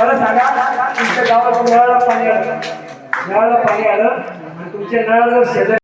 मला सांगा तुमच्या गावात नळाला पाणी आलं नळाला पाणी आलं आणि तुमच्या नळाला शेजारी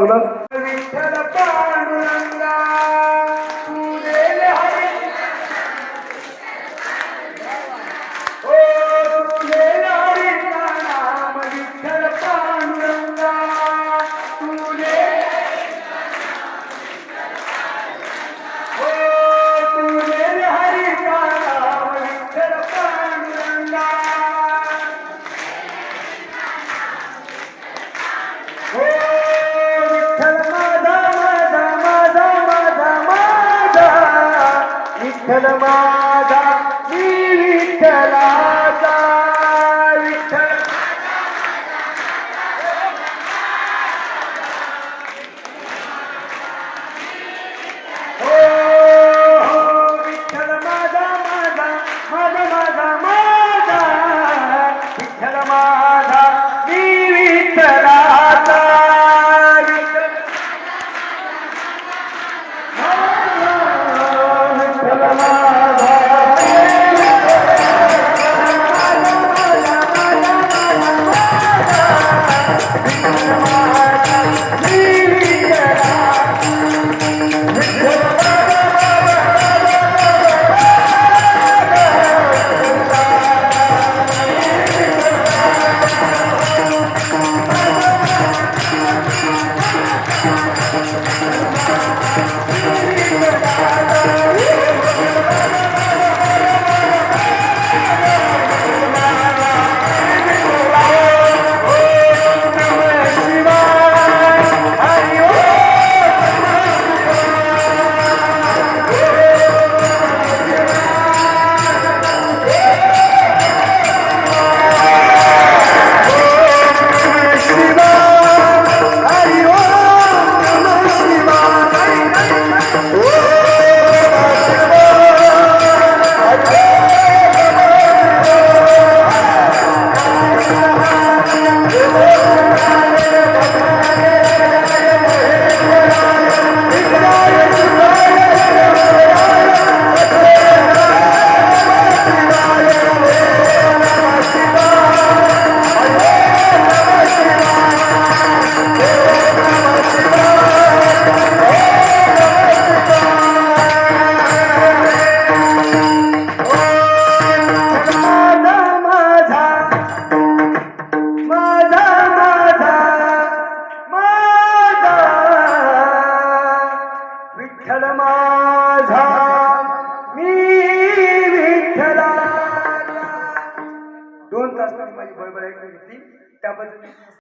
ওগুলোর विठ्ठल माझा मी विठ्ठलाचा